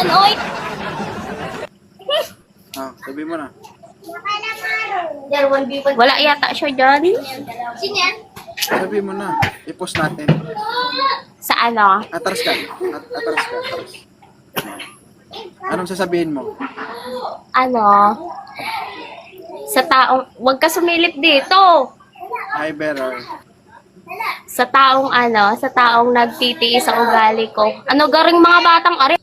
naman, oy! Ah, sabi mo na. Wala yata siya dyan. Sino yan? Sabi mo na. I-post natin. Sa ano? Atras ka. At atras ka. Atras. Anong sasabihin mo? Ano? Sa taong, wag ka sumilip dito. I better. Sa taong ano, sa taong nagtitiis sa ugali ko. Ano garing mga batang ari?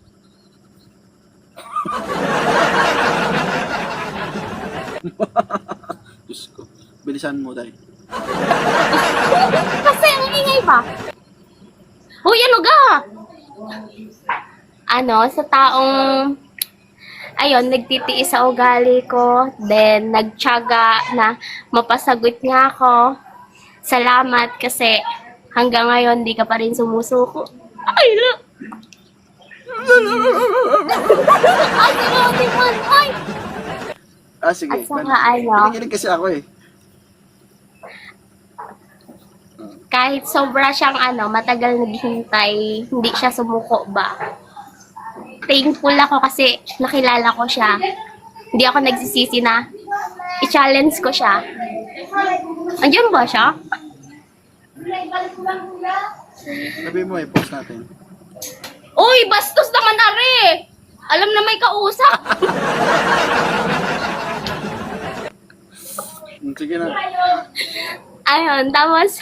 Diyos ko. Bilisan mo, Day. Kasi ang ingay pa. Uy, ano ga? Ano, sa taong ayun, nagtitiis sa ugali ko, then nagtyaga na mapasagot nga ako. Salamat kasi hanggang ngayon di ka pa rin sumusuko. Ay, lo! Ay, grabe man! Ay! Ah, sige. At saka ano? Kinikilig kasi ako eh. kahit sobra siyang ano, matagal naghintay, hindi siya sumuko ba. Thankful ako kasi nakilala ko siya. Hindi ako nagsisisi na i-challenge ko siya. Andiyan ba siya? Sabi mo, i-post natin. Uy, bastos naman are! Alam na may kausap. Sige na. Ayun, tapos,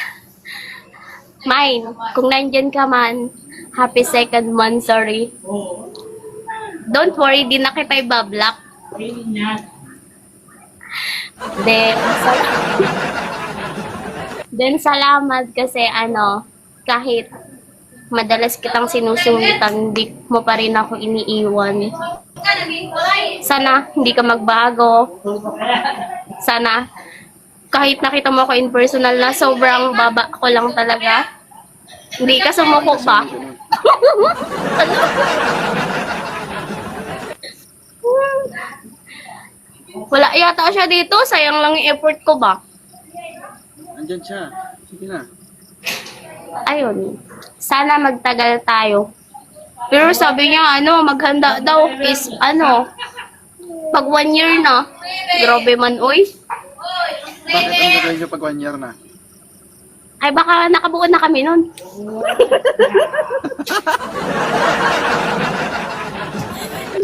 mine, kung nandyan ka man, happy second month, sorry. Don't worry, di na kita ibablock. Then, sal- Then, salamat kasi ano, kahit madalas kitang sinusungitan, hindi mo pa rin ako iniiwan. Sana hindi ka magbago. Sana kahit nakita mo ako in personal na sobrang baba ko lang talaga. Hindi ka sumuko ba? ano? Wala yata siya dito. Sayang lang yung effort ko ba? Andyan siya. Sige na. Ayun. Sana magtagal tayo. Pero sabi niya, ano, maghanda daw is, ano, pag one year na. Grabe man, uy. Bakit ang gagawin nyo pag one year na? Ay, baka nakabuo na kami nun.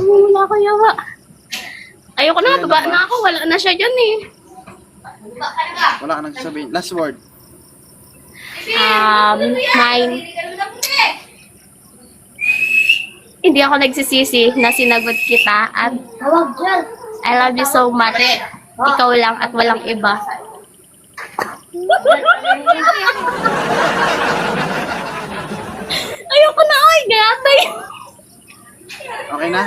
Wala ko yawa. Ayoko na, baba na ba? na ako. Wala na siya dyan eh. Wala ka nang sasabihin. Last word. Um, mine. Hindi ako nagsisisi na sinagot kita at I love you so much. Ikaw lang at walang iba. Ayoko na, ay, gatay. Okay na?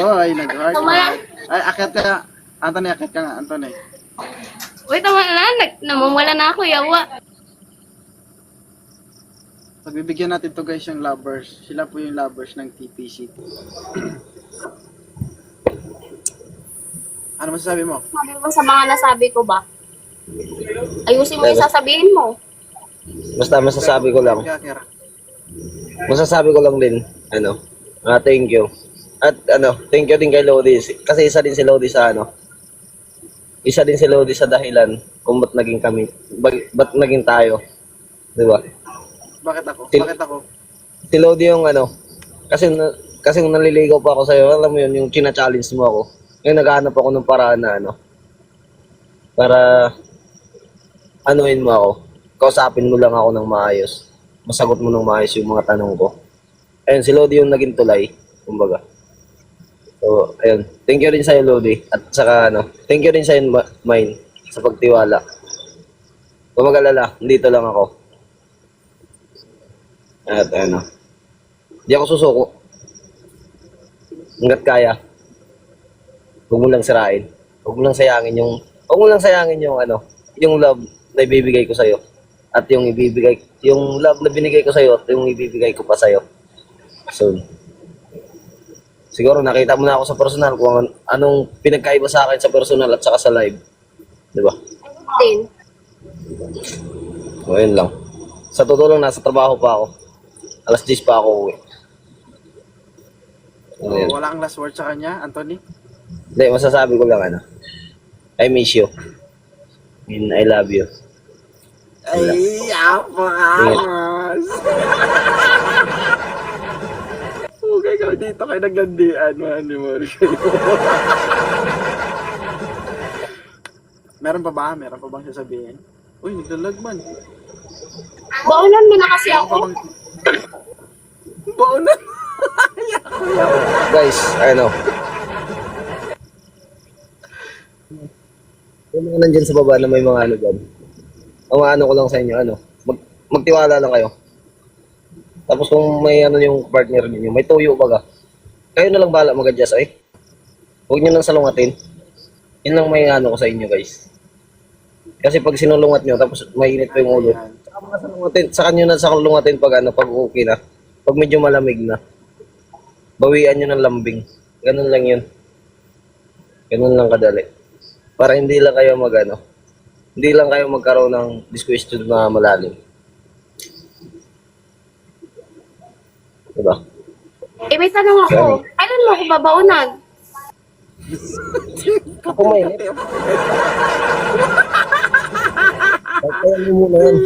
Oy, nag-heart. Tama. Ay, akit ka. Anthony, akit ka nga, Anthony. Wait, tama na. Nag, namumula na ako, yawa. Pagbibigyan natin to guys yung lovers. Sila po yung lovers ng TPC. ano masasabi mo? Sabi mo sa mga nasabi ko ba? Ayusin mo yung sasabihin mo. Basta masasabi ko lang, masasabi ko lang din, ano, ah, thank you. At ano, thank you din kay Lodi. Kasi isa din si Lodi sa ano, isa din si Lodi sa dahilan kung ba't naging kami, bag- ba't naging tayo. Di ba? Bakit ako? Til- Bakit ako? Si Lodi yung ano, kasi na, kasi nung naliligaw pa ako sa'yo, alam mo yun, yung china-challenge mo ako. Ngayon naghahanap ako ng paraan na ano, para anuin mo ako. Kausapin mo lang ako ng maayos. Masagot mo ng maayos yung mga tanong ko. Ayun, si Lodi yung naging tulay, kumbaga. So, ayun. Thank you rin sa'yo, Lodi. At saka, ano, thank you rin sa'yo, Ma- Mine, sa pagtiwala. Kung mag-alala, dito lang ako. At ano, di ako susuko. Hanggat kaya. Huwag mo lang sirain. Huwag mo lang sayangin yung, huwag mo lang sayangin yung ano, yung love na ibibigay ko sa'yo. At yung ibibigay, yung love na binigay ko sa'yo at yung ibibigay ko pa sa'yo. Soon. Siguro nakita mo na ako sa personal kung an- anong pinagkaiba sa akin sa personal at saka sa live. Di ba? Din. O, yun lang. Sa totoo lang, nasa trabaho pa ako. Alas 10 pa ako uwi. So, Ayun. wala kang last word sa kanya, Anthony? Hindi, masasabi ko lang ano. I miss you. And I love you. Ay, apakas! Okay ka dito kayo naglandian, manimori kayo. Meron pa ba? Meron pa bang sasabihin? Uy, naglalagman. Baunan mo na kasi ako. Baunan! Guys, ano. Yung nandyan sa baba na may mga ano dyan. Ang ano ko lang sa inyo, ano. Mag, magtiwala lang kayo. Tapos kung may ano yung partner ninyo, may tuyo baga. Kayo na lang bahala mag-adjust ay. Huwag nyo nang salungatin. Yun lang may ano ko sa inyo guys. Kasi pag sinulungat nyo, tapos mainit pa yung ulo. Saka mga salungatin, saka nyo na salungatin pag ano, pag okay na. Pag medyo malamig na. Bawian nyo ng lambing. Ganun lang yun. Ganun lang kadali. Para hindi lang kayo mag ano, hindi lang kayo magkaroon ng disquestion na malalim. Diba? Eh, may tanong ako. Kailan mo ako babaunan? Ako mainit. Kaya mo muna yan.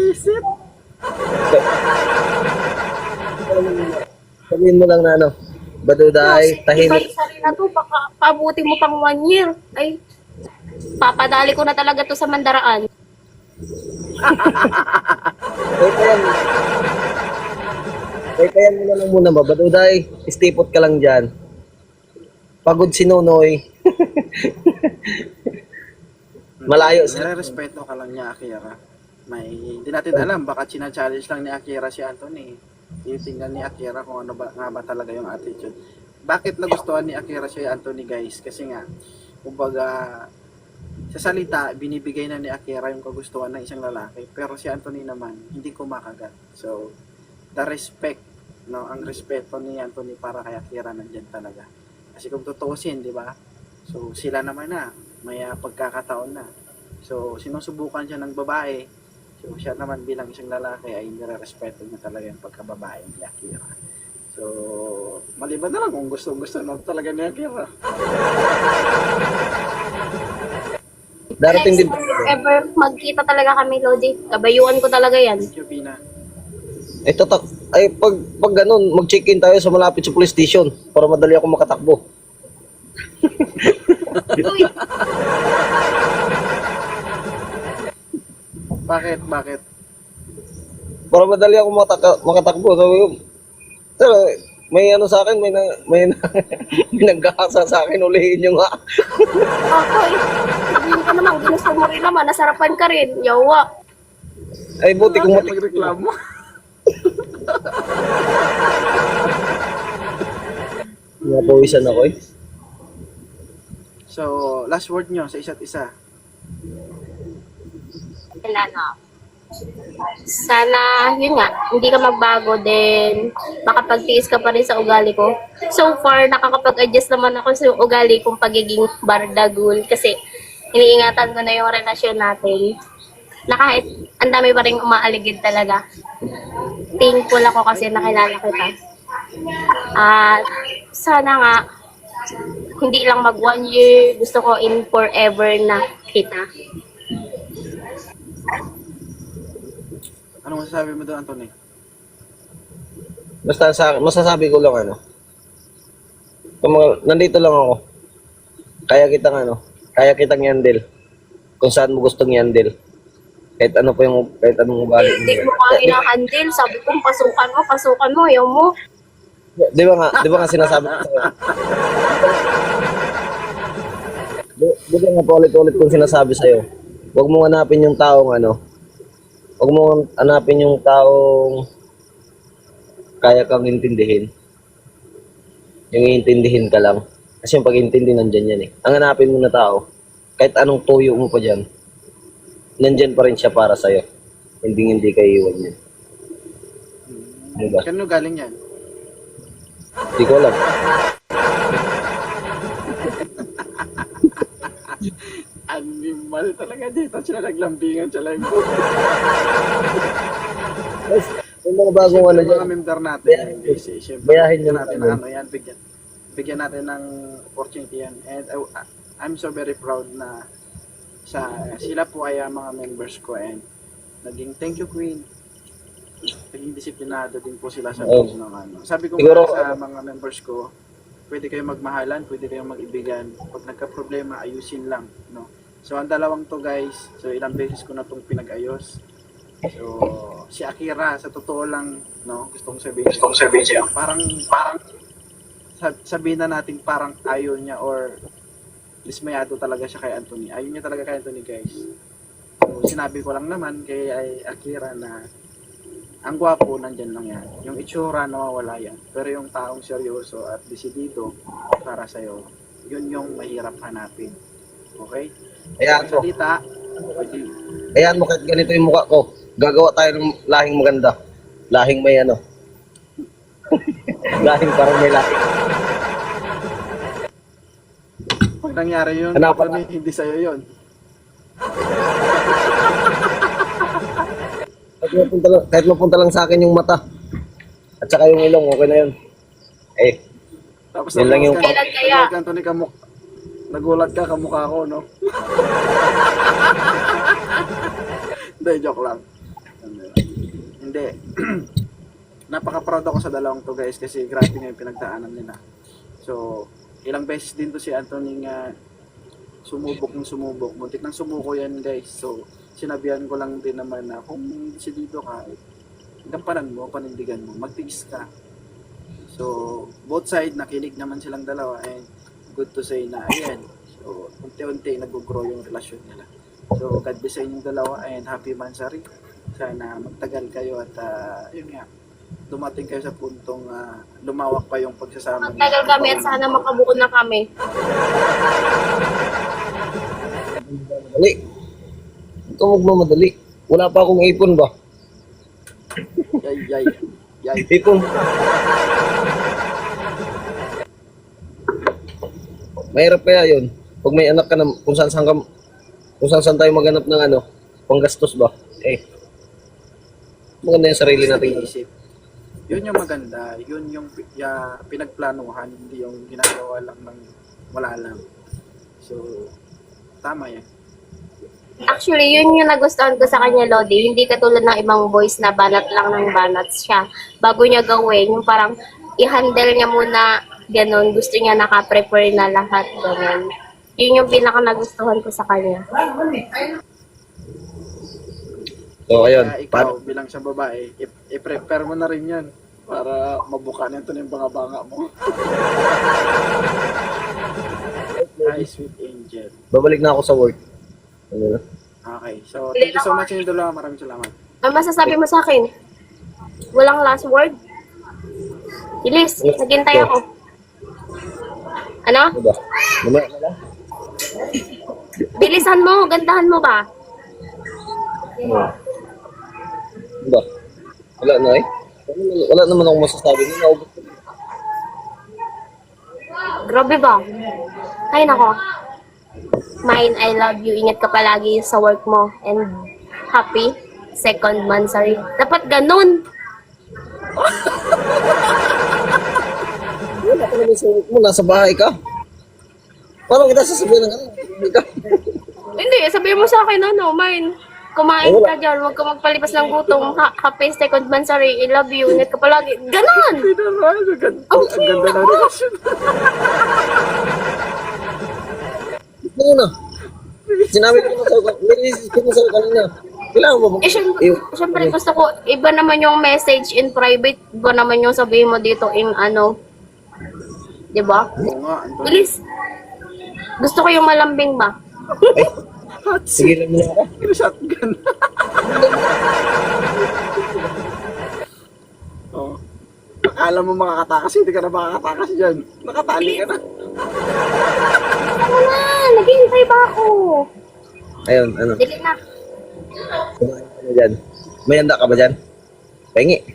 Sabihin mo lang na ano, baduday, tahimik. Isa rin na to, baka paabuti mo pang one year. Ay, papadali ko na talaga to sa mandaraan. Kaya pa yan. Kaya mo na lang muna ba, baduday, istipot ka lang dyan. Pagod si Nonoy. Malayo sila. Nire-respeto ka lang niya, Akira. May, hindi natin alam, baka china-challenge lang ni Akira si Anthony. Titingnan ni Akira kung ano ba, nga ba talaga yung attitude. Bakit nagustuhan ni Akira si Anthony, guys? Kasi nga, kumbaga, sa salita, binibigay na ni Akira yung kagustuhan ng isang lalaki. Pero si Anthony naman, hindi kumakagat. So, the respect, no, ang respeto ni Anthony para kay Akira nandyan talaga. Kasi kung tutuusin, di ba? So, sila naman na, may ah, pagkakataon na. So, sinusubukan siya ng babae. So, siya naman bilang isang lalaki ay nire-respeto niya talaga yung pagkababae ni Akira. So, maliban na lang kung gusto-gusto na talaga ni Akira. Darating din. Ever magkita talaga kami, Lodi, kabayuan ko talaga yan. Ito tak ay pag pag ganun, mag-check-in tayo sa malapit sa police station para madali ako makatakbo. Uy, Bakit? Bakit? Para madali ako makataka, makatakbo. Sabi ko, "Sir, may ano sa akin, may na, may, na, may naggahasa sa akin, ulihin nyo nga. ako eh. Sabihin ko naman, ginusto mo rin naman, nasarapan ka rin. Yawa. Ay, buti kung mati. Magreklamo. Napawisan ako eh. So, last word nyo sa isa't isa. Wala na. Sana, yun nga, hindi ka magbago din. Makapagtiis ka pa rin sa ugali ko. So far, nakakapag-adjust naman ako sa ugali kong pagiging bardagul. Kasi, iniingatan ko na yung relasyon natin. Na kahit ang dami pa rin umaaligid talaga. Thankful ako kasi nakilala kita. At sana nga, hindi lang mag one year, gusto ko in forever na kita. Ano masasabi mo doon, Anthony? Basta sa masasabi ko lang ano. Kung mga, nandito lang ako. Kaya kitang ano, kaya kitang yandel. Kung saan mo gustong yandel. Kahit ano pa yung, kahit anong ugali. Hindi mo kaya na-handle. Sabi ko, pasukan mo, pasukan mo, ayaw mo. Di ba nga, di ba nga sinasabi ko sa'yo? Di, di ba nga paulit-ulit kong sinasabi sa'yo? Huwag mo hanapin yung taong ano, huwag mo hanapin yung taong kaya kang intindihin. Yung iintindihin ka lang. Kasi yung pag-intindi nandyan yan eh. Ang hanapin mo na tao, kahit anong tuyo mo pa dyan, nandyan pa rin siya para sa'yo. Hindi hindi ka iwan yan. Diba? Kanino galing yan? Hindi ko alam. Animal talaga dito. Sila naglambingan sa live ko. Guys, yung mga bagong ano Yung dyan, mga member natin. Bayahin nyo natin na na ano yan. Bigyan, bigyan natin ng opportunity yan. And I, I'm so very proud na sa sila po ay ang mga members ko and naging thank you queen. Naging disiplinado din po sila sa Oh. ng ano. Sabi ko Siguro- sa mga members ko, pwede kayong magmahalan, pwede kayong mag-ibigan. Pag nagka-problema, ayusin lang, no. So ang dalawang to guys, so ilang beses ko na tong pinag-ayos. So si Akira sa totoo lang, no, gusto kong sabihin. Gusto kong sabihin siya. Parang parang sabihin na natin parang ayaw niya or dismayado talaga siya kay Anthony. Ayaw niya talaga kay Anthony guys. So, sinabi ko lang naman kay ay Akira na ang gwapo nandyan lang yan. Yung itsura nawawala yan. Pero yung taong seryoso at desidido para sa'yo, yun yung mahirap hanapin. Okay? Ayan mo. salita, pwede. Ayan mo kahit ganito yung mukha ko. Gagawa tayo ng lahing maganda. Lahing may ano. lahing parang may lahing. Pag nangyari yun, Hanapan Anthony, hindi sa'yo yun. Kahit mapunta lang, kahit mapunta lang sa akin yung mata. At saka yung ilong, okay na yun. Eh, Tapos Yun lang yung- nagulat ka- Kailan kaya? Anthony, kamuk nagulat ka kamukha ko, no? Hindi, joke lang. Hindi. Napaka-proud ako sa dalawang to guys kasi grabe nga yung pinagdaanan nila. So, ilang beses din to si Anthony nga sumubok ng sumubok. Muntik ng sumuko yan guys. So, sinabihan ko lang din naman na kung desidido ka, gampanan mo, panindigan mo, magtiis ka. So, both side nakinig naman silang dalawa and good to say na ayan. So, unti-unti nag-grow yung relasyon nila. So, God bless sa inyong dalawa and happy mansari. Sana magtagal kayo at ah, yun nga, dumating kayo sa puntong ah, lumawak pa yung pagsasama niyo. Tagal kami at sana makabuo na kami. madali. Ito magmamadali. Wala pa akong ipon ba? Yay, yay, yay. Ipon. Mahirap kaya yun. Pag may anak ka na, kung saan saan, ka, kung saan saan tayo maghanap ng ano, panggastos ba? Eh, maganda yung sarili natin. Isip. Yun yung maganda, yun yung ya, pinagplanuhan, hindi yung ginagawa lang ng wala lang. So, tama yan. Actually, yun yung nagustuhan ko sa kanya, Lodi. Hindi katulad ng ibang boys na banat lang ng banat siya. Bago niya gawin, yung parang i-handle niya muna ganun. Gusto niya naka-prepare na lahat, ganun. Yun yung pinaka nagustuhan ko sa kanya. So, ayun. Kaya ikaw, bilang siyang babae, i- i-prepare mo na rin yan para mabuka nito na yung banga-banga mo. Hi, sweet angel. Babalik na ako sa work. Ano na? Okay, so thank you so much yung dalawa. Maraming salamat. Ano masasabi mo sa akin? Walang last word? Ilis, naghintay ako. Ano? Ano ba? Mamaya na lang? Bilisan mo, gandahan mo ba? Ano? Ba? Wala na eh. Wala naman akong masasabi. Hindi na Grabe ba? Ay nako. Mine, I love you. Ingat ka palagi sa work mo. And happy second month, sorry. Dapat ganun. Wala ka naman sa work mo. Nasa bahay ka. Paano kita sasabihin ng ano? Hindi ka. Hindi, sabihin mo sa akin, ano, mine. Kumain ka dyan, huwag ka magpalipas ng gutom. Ha happy second month, sorry. I love you. Ingat ka palagi. Ganun! Pinarahan, ang ganda, ng relasyon. Ano na? Sinabi ko na. Nilisis ko na sa'yo kanina. Kailangan mo ba? Eh, syempre, syempre, gusto ko, iba naman yung message in private, iba naman yung sabihin mo dito in ano, di ba? Oo nga, Anton. Bilis. Gusto ko yung malambing ba? Hot seat. Sige lang mo na ako. Yung shotgun. oh. Akala mo makakatakas, hindi ka na makakatakas dyan. Nakatali ka na. Ano na, naghihintay ba ako? Ayun, ano. Dili na. Kumain ka na dyan. May handa ka ba dyan? Pengi.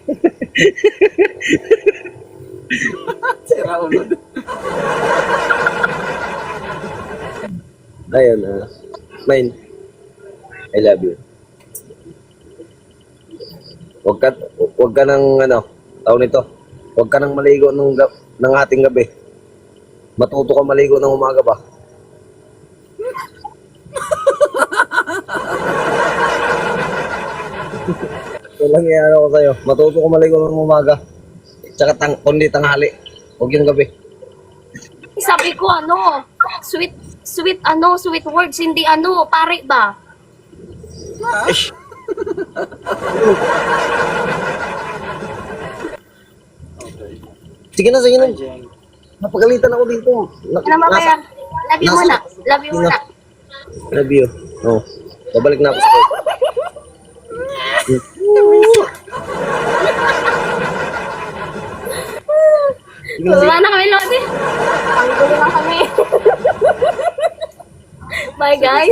Sira ulo. Ayun, ah. Mine. I love you. Huwag ka, huwag ka nang, ano, tao nito. Huwag ka nang maligo ng, ng ating gabi. Matuto ka maligo ng umaga ba? Ito lang yan ako sa'yo. Matuto ka maligo ng umaga. Tsaka tang, kundi tanghali. Huwag yung gabi. Sabi ko ano, sweet, sweet ano, sweet words, hindi ano, pare ba? Sige na, sige na. Napagalitan ako dito. Na, Ano ba kaya? Love you muna. Love you muna. Love you. Oh. Babalik na ako sa. Wala na kami, Lodi. Ang gulo na kami. Bye, guys.